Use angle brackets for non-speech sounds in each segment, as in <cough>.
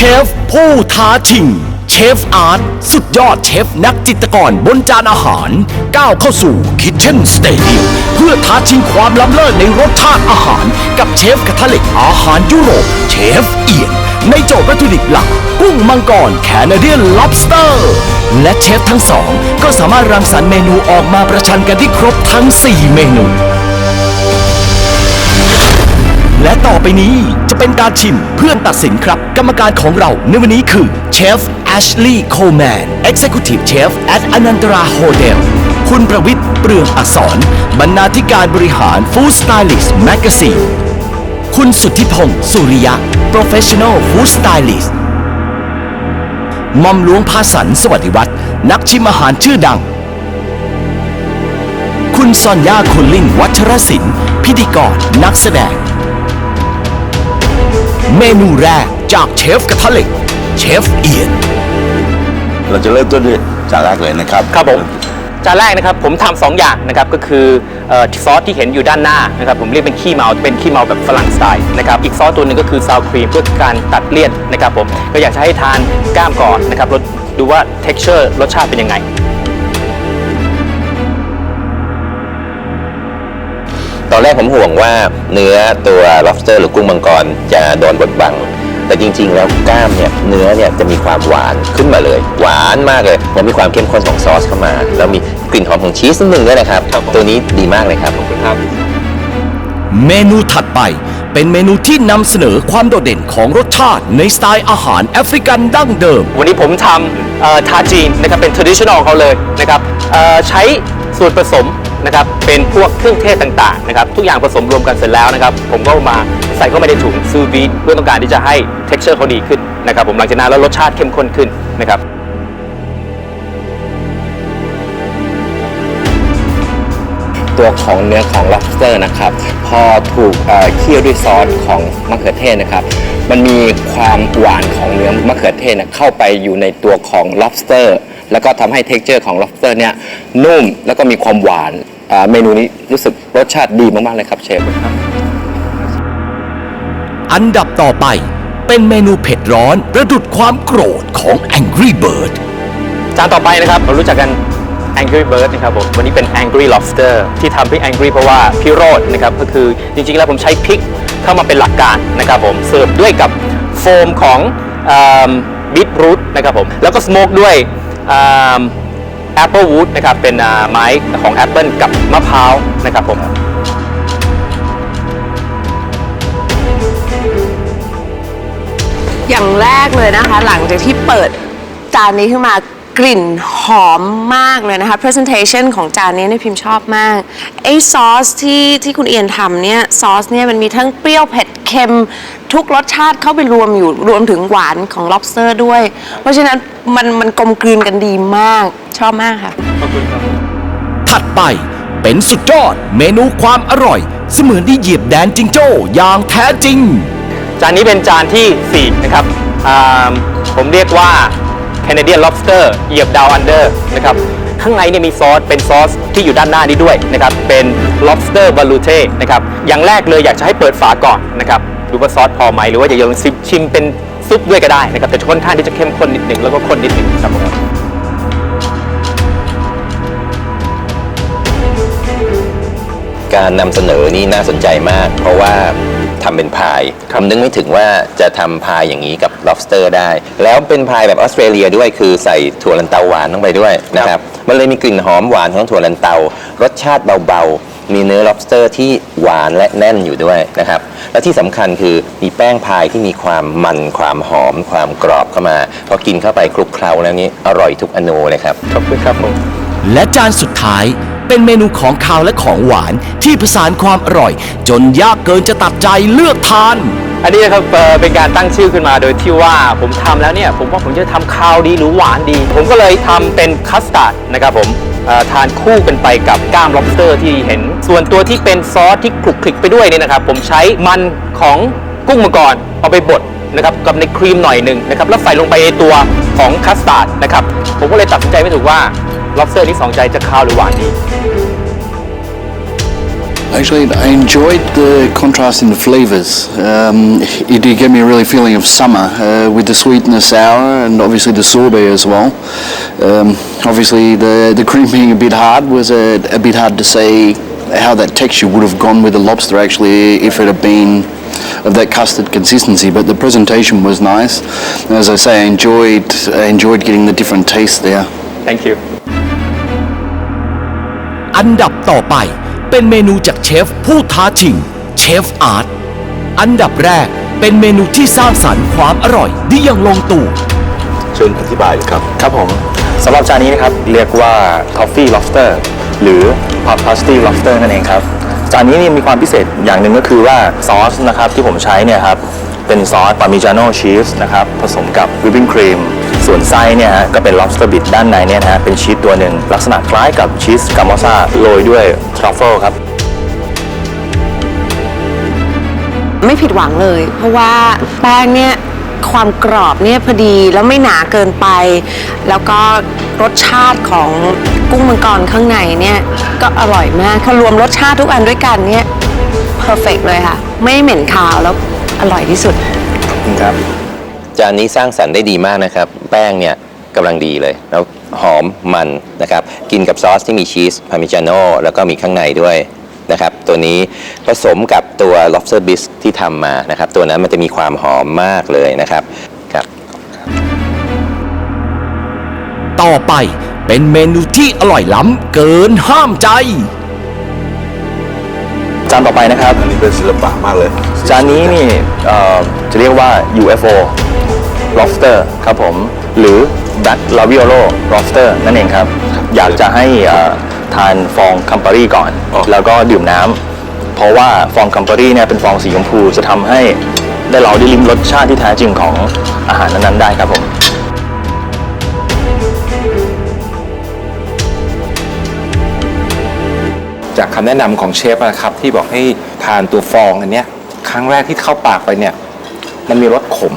เชฟผู้ท้าชิง เชฟอาร์ตสุดยอดเชฟนักจิตกรบนจานอาหาร ก้าวเข้าสู่คิทเช่นสเตเดียมเพื่อท้าชิงความล้ำเลิศในรสชาติอาหาร กับเชฟกระทะเหล็กอาหารยุโรป เชฟเอียน ในโจทย์วัตถุดิบหลัก กุ้งมังกรแคนาเดียน lobster และเชฟทั้งสอง ก็สามารถรังสรรค์เมนูออกมาประชันกันได้ครบทั้ง 4 เมนู และต่อไปนี้จะเป็นการชิมเพื่อนตัดสินครับ กรรมการของเราในวันนี้คือเชฟแอชลีย์โคลแมน Executive Chef at อนันตราโฮเทลคุณประวิทย์เปลืองอักษร บรรณาธิการบริหาร Food Stylist Magazine คุณสุทธิพงศ์สุริยะ Professional Food Stylist มอมหลวงพาสันสวัสดิวัฒน์นักชิมอาหารชื่อดัง คุณซอนยาคุณลินวัชรศิลป์พิธีกรนักแสดง เมนูแรกจากเชฟกระทะเหล็กเชฟเอียน เราจะเริ่มต้นด้วยจานแรกเลยนะครับครับผมจานแรกนะครับผมทำสองอย่างนะครับก็คือเอ่อซอสที่เห็นอยู่ด้านหน้านะครับผมเรียกเป็นขี้เมาเป็นขี้เมาแบบฝรั่งสไตล์นะครับอีกซอสตัวหนึ่งก็คือซาวครีมเพื่อการตัดเลี่ยนนะครับผมก็อยากจะให้ทานกล้ามก่อนนะครับรสดูว่า texture รสชาติเป็นยังไง อนแรกผมห่วงว่าเนื้อตัว lobster หรือกุ้งมังกรจะโดนบดบัง แต่จริง ๆ แล้วกล้ามเนี่ยเนื้อเนี่ยจะมีความหวานขึ้นมาเลย หวานมากเลยแล้วมีความเข้มข้นของซอสเข้ามา แล้วมีกลิ่นหอมของชีสนิดนึงด้วยนะครับ ตัวนี้ดีมากเลยครับครับ เมนูถัดไปเป็นเมนูที่นำเสนอความโดดเด่นของรสชาติในสไตล์อาหารแอฟริกันดั้งเดิม วันนี้ผมทำเอ่อทาจีนนะครับเป็น traditional ของเขาเลยนะครับเอ่อใช้ส่วนผสม นะครับเป็นพวกเครื่องเทศต่างๆนะครับทุกอย่างผสมรวมกันเสร็จแล้วนะครับผมก็มาใส่เข้าไปในถุงซูวีเพื่อต้องการที่จะให้ texture เขาดีขึ้นนะครับผมหลังจากนั้นแล้วรสชาติเข้มข้นขึ้นนะครับตัวของเนื้อของ lobster นะครับ พอถูกเอ่อเคี่ยวด้วยซอสของมะเขือเทศนะครับ มันมีความหวานของเนื้อมะเขือเทศนะเข้าไปอยู่ในตัวของ lobster แล้วก็ทำให้ texture ของ lobster เนี่ยนุ่มแล้วก็มีความหวานอ่าเมนูนี้รู้สึกรสชาติดีมากๆเลยครับเชฟอันดับต่อไปเป็นเมนูเผ็ดร้อนประดุดความโกรธของ Angry Bird จานต่อไปนะครับเรารู้จักกัน Angry Bird นะครับผมวันนี้เป็น Angry Lobster ที่ทำให้ Angry เพราะว่าพี่โรดนะครับก็คือจริงๆ แล้วผมใช้พริกเข้ามาเป็นหลักการนะครับผมเสิร์ฟด้วยกับโฟมของบิทรูทนะครับผมแล้วก็สโมกด้วย แอปเปิลวูดนะครับเป็นไม้ของแอปเปิลกับมะพร้าวนะครับผมอย่างแรกเลยนะคะ หลังจากที่เปิดจานนี้ขึ้นมา กลิ่นหอมมากเลยนะคะ presentation ของจานนี้เนี่ยพิมพ์ชอบมากไอ้ซอสที่ที่คุณเอียนทำเนี่ยซอสเนี่ยมันมีทั้งเปรี้ยวเผ็ดเค็มทุกรสชาติเข้าไปรวมอยู่รวมถึงหวานของ lobster ด้วย เพราะฉะนั้นมันมันกลมกลืนกันดีมากชอบมากค่ะ ถัดไปเป็นสุดยอดเมนูความอร่อย เสมือนที่เหยียบแดนจิงโจ้อย่างแท้จริง จานนี้เป็นจานที่ 4 นะครับอ่าผมเรียกว่า Canadian Lobster เหยียบดาวอันเดอร์นะครับข้างในเนี่ยมีซอสเป็นซอสที่อยู่ด้านหน้านี้ด้วยนะครับเป็น lobster b a l u t e นะครับอย่างแรกเลยอยากจะให้เปิดฝาก่อนนะครับดูว่าซอสพอไหมหรือว่าอยากจะลองชิมเป็นซุปด้วยก็ได้นะครับแต่ค่อนข้างที่จะเข้มข้นนิดหนึ่งแล้วก็ข้นนิดหนึ่งครับผมการนำเสนอนี่น่าสนใจมาก เพราะว่า ทำเป็นพายผมนึกไม่ถึงว่าจะทำพายอย่างนี้กับ lobster ได้ แล้วเป็นพายแบบออสเตรเลียด้วยคือใส่ถั่วลันเตาหวานลงไปด้วยนะครับมันเลยมีกลิ่นหอมหวานของถั่วลันเตารสชาติเบาๆ มีเนื้อ lobster ที่หวานและแน่นอยู่ด้วยนะครับและที่สำคัญคือมีแป้งพายที่มีความมันความหอม ความกรอบเข้ามาพอกินเข้าไปคลุกเคล้าแล้วนี้อร่อยทุกอนูเลยครับขอบคุณครับผม และจานสุดท้ายเป็นเมนูของคาวและของหวานที่ผสานความอร่อย จนยากเกินจะตัดใจเลือกทาน อันนี้นะครับเอ่อเป็นการตั้งชื่อขึ้นมาโดยที่ว่าผมทำแล้วเนี่ย ผมว่าผมจะทำคาวดีหรือหวานดี ผมก็เลยทำเป็นคัสตาร์ดนะครับผมเอ่อทานคู่กันไปกับก้าม lobster ที่เห็น ส่วนตัวที่เป็นซอสที่คลุกคลิกไปด้วยเนี่ยนะครับ ผมใช้มันของกุ้งมังกรเอาไปบดนะครับกับในครีมหน่อยหนึ่งนะครับแล้วใส่ลงไปในตัวของคัสตาร์ดนะครับผมก็เลยตัดสินใจไม่ถูกว่า lobster นี้สองใจจะคาวหรือหวานดี Actually, I enjoyed the contrast in the flavors. Um, it did give me a really feeling of summer uh, with the sweet and the sour, and obviously the sorbet as well. Um, obviously, the the cream <laughs> being a bit hard was a, a bit hard to say how that texture would have gone with the lobster actually if it had been of that custard consistency. But the presentation was nice. As I say, I enjoyed I enjoyed getting the different tastes there. thank you อันดับต่อไปเป็นเมนูจากเชฟผู้ท้าชิงเชฟอาร์ตอันดับแรกเป็นเมนูที่สร้างสรรค์ความอร่อยที่ยังลงตัว เชิญอธิบายครับ ครับผมสำหรับจานนี้นะครับ เรียกว่า Toffee Lobster หรือ Hot Pasty Lobster นั่นเองครับ จานนี้นี่มีความพิเศษอย่างหนึ่งก็คือว่าซอสนะครับที่ผมใช้เนี่ยครับ เป็นซอสปามิจาโน่ชีสนะครับ ผสมกับวิปปิ้งครีม ส่วนไส้เนี่ยฮะก็เป็น lobster bit ด้านในเนี่ยนะฮะเป็นชีสตัวหนึ่งลักษณะคล้ายกับชีสกาโมซาโรยด้วยทรัฟเฟิลครับ ไม่ผิดหวังเลย เพราะว่าแป้งเนี่ยความกรอบเนี่ยพอดีแล้วไม่หนาเกินไป แล้วก็รสชาติของกุ้งมังกรข้างในเนี่ยก็อร่อยมากพอรวมรสชาติทุกอันด้วยกันเนี่ยเพอร์เฟกเลยค่ะ ไม่เหม็นคาวแล้วอร่อยที่สุดครับ จานนี้สร้างสรรค์ได้ดีมากนะครับ แป้งเนี่ยกำลังดีเลยแล้วหอมมันนะครับ กินกับซอสที่มีชีสพาร์มิจาโน่แล้วก็มีข้างในด้วยนะครับ ตัวนี้ผสมกับตัว lobster bisque ที่ทำมานะครับ ตัวนั้นมันจะมีความหอมมากเลยนะครับครับ ต่อไปเป็นเมนูที่อร่อยล้ำเกินห้ามใจ จานต่อไปนะครับ อันนี้เป็นศิลปะมากเลย จานนี้นี่เอ่อจะเรียกว่า UFO lobster ครับผม หรือ Black Laviolo lobster นั่นเองครับ อยากจะให้เอ่อทานฟองคัมปารีก่อนอ๋อแล้วก็ดื่มน้ำ เพราะว่าฟองคัมปารีเนี่ยเป็นฟองสีชมพูจะทำให้ได้เราได้ลิ้มรสชาติที่แท้จริงของอาหารนั้นๆได้ครับผมจากคำแนะนำของเชฟนะครับที่บอกให้ทานตัวฟองอันเนี้ยครั้งแรกที่เข้าปากไปเนี่ย มันมีรสขม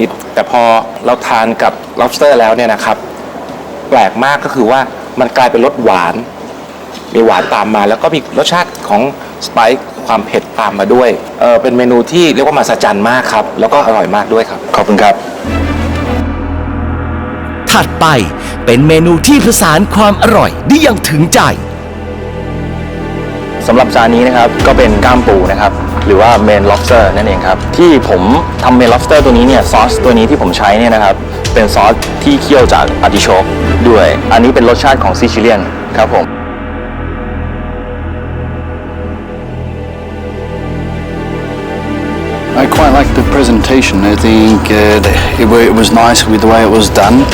นิดๆ แต่พอเราทานกับ lobster แล้วเนี่ยนะครับ แปลกมากก็คือว่ามันกลายเป็นรสหวาน มีหวานตามมา แล้วก็มีรสชาติของสไปซ์ความเผ็ดตามมาด้วยเออเป็นเมนูที่เรียกว่ามาสจันมากครับ แล้วก็อร่อยมากด้วยครับ ขอบคุณครับ ถัดไปเป็นเมนูที่ผสานความอร่อยได้อย่างถึงใจ สำหรับจานนี้นะครับก็เป็นกล้ามปูนะครับหรือว่าเมนล็อบสเตอร์นั่นเองครับที่ผมทำเมนล็อบสเตอร์ตัวนี้เนี่ยซอสตัวนี้ที่ผมใช้เนี่ยนะครับเป็นซอสที่เคี่ยวจากอาร์ติโชกด้วย อันนี้เป็นรสชาติของซิชิเลียนครับผม presentation. I think uh, it, it was nice with the way it was done.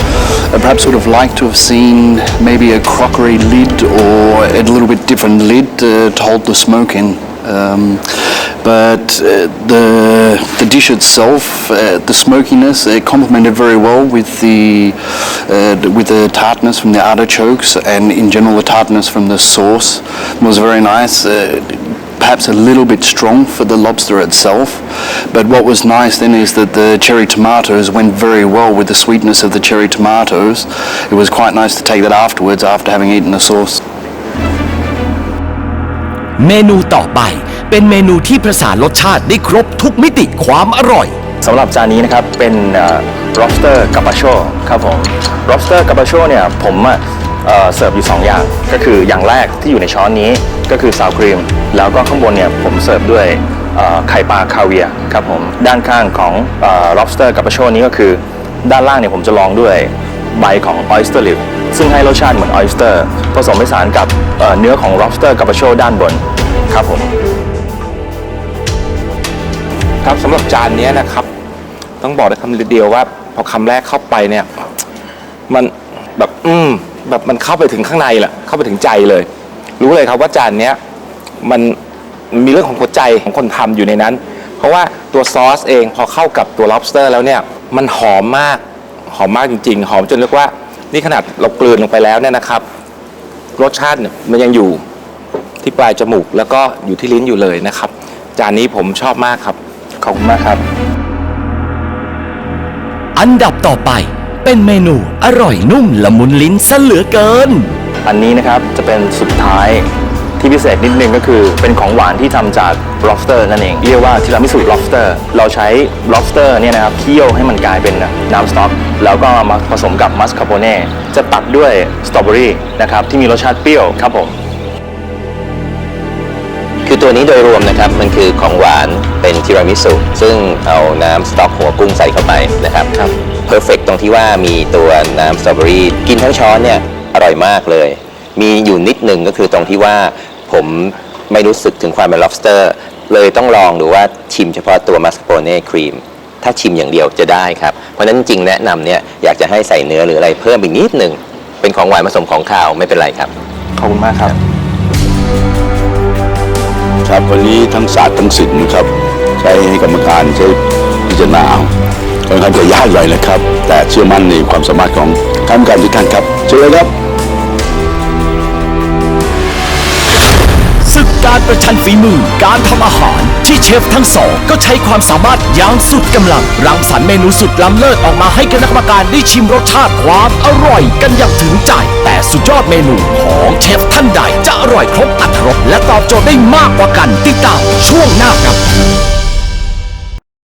I perhaps would have liked to have seen maybe a crockery lid or a little bit different lid uh, to hold the smoke in. Um, but uh, the the dish itself, uh, the smokiness, it complemented very well with the uh, with the tartness from the artichokes and in general the tartness from the sauce was very nice Uh, perhaps a little bit strong for the lobster itself. But what was nice then is that the cherry tomatoes went very well with the sweetness of the cherry tomatoes. It was quite nice to take that afterwards after having eaten the sauce. เมนูต่อไปเป็นเมนูที่ประสานรสชาติได้ครบทุกมิติความอร่อย สำหรับจานนี้นะครับ เป็นเอ่อ lobster carpaccio ครับผม lobster carpaccio เนี่ยผมอะ เสิร์ฟอยู่ 2 อย่าง ก็คืออย่างแรกที่อยู่ในช้อนนี้ก็คือซาวครีม แล้วก็ข้างบนเนี่ยผมเสิร์ฟด้วยไข่ปลาคาเวียครับผมด้านข้างของอ lobster carpaccio นี้ก็คือ ด้านล่างเนี่ยผมจะลองด้วยใบของ oyster lip ซึ่งให้รสชาติเหมือน oyster ผสมผสานกับเนื้อของ lobster carpaccio ด้านบนครับผมครับสำหรับจานนี้นะครับ ต้องบอกได้คำเดียวว่า พอคำแรกเข้าไปเนี่ย มันแบบ อืม แบบมันเข้าไปถึงข้างในแหละเข้าไปถึงใจเลย รู้เลยครับว่าจานเนี้ยมันมีเรื่องของหัวใจของคนทำอยู่ในนั้น เพราะว่าตัวซอสเองพอเข้ากับตัว lobster แล้วเนี่ยมันหอมมากหอมมากจริง ๆ หอมจนเรียกว่านี่ขนาดเรากลืนลงไปแล้วเนี่ยนะครับ รสชาติเนี่ยมันยังอยู่ที่ปลายจมูกแล้วก็อยู่ที่ลิ้นอยู่เลยนะครับ จานนี้ผมชอบมากครับ ขอบคุณมากครับ อันดับต่อไป เป็นเมนูอร่อยนุ่มละมุนลิ้นซะเหลือเกิน อันนี้นะครับจะเป็นสุดท้ายที่พิเศษนิดนึงก็คือเป็นของหวานที่ทำจาก lobster นั่นเอง เรียกว่าทีรามิสุ lobster เราใช้ lobster เนี่ยนะครับเคี่ยวให้มันกลายเป็นน้ำสต๊อกแล้วก็มาผสมกับมัสคาโปเน่จะตัดด้วยสตรอเบอรี่นะครับที่มีรสชาติเปรี้ยวครับผมคือตัวนี้โดยรวมนะครับมันคือของหวานเป็นทีรามิสุซึ่งเอาน้ำสต๊อกหัวกุ้งใส่เข้าไปนะครับครับ เพอร์เฟกตรงที่ว่ามีตัวน้ำสตรอเบอรี่กินทั้งช้อนเนี่ยอร่อยมากเลย มีอยู่นิดหนึ่งก็คือตรงที่ว่าผมไม่รู้สึกถึงความเป็น lobster เลยต้องลองดูว่าชิมเฉพาะตัวมัสโปเน่ครีมถ้าชิมอย่างเดียวจะได้ครับ เพราะฉะนั้นจริงๆแนะนำเนี่ยอยากจะให้ใส่เนื้อหรืออะไรเพิ่มอีกนิดหนึ่งเป็นของหวานผสมของข้าวไม่เป็นไรครับ ขอบคุณมากครับ ครับวันนี้ทั้งศาสตร์ทั้งศิลป์นะครับ ใช้ให้กรรมการใช้พิจารณาเอา ค่อนข้างจะยากหน่อยนะครับ แต่เชื่อมั่นในความสามารถของท่านกรรมการทุกท่านครับเชิญเลยครับศึกการประชันฝีมือการทำอาหารที่เชฟทั้งสอง ก็ใช้ความสามารถอย่างสุดกำลัง รังสรรค์เมนูสุดล้ำเลิศออกมาให้คณะกรรมการได้ชิมรสชาติความอร่อยกันอย่างถึงใจ แต่สุดยอดเมนูของเชฟท่านใดจะอร่อยครบอรรถรสและตอบโจทย์ได้มากกว่ากันติดตามช่วงหน้าครับ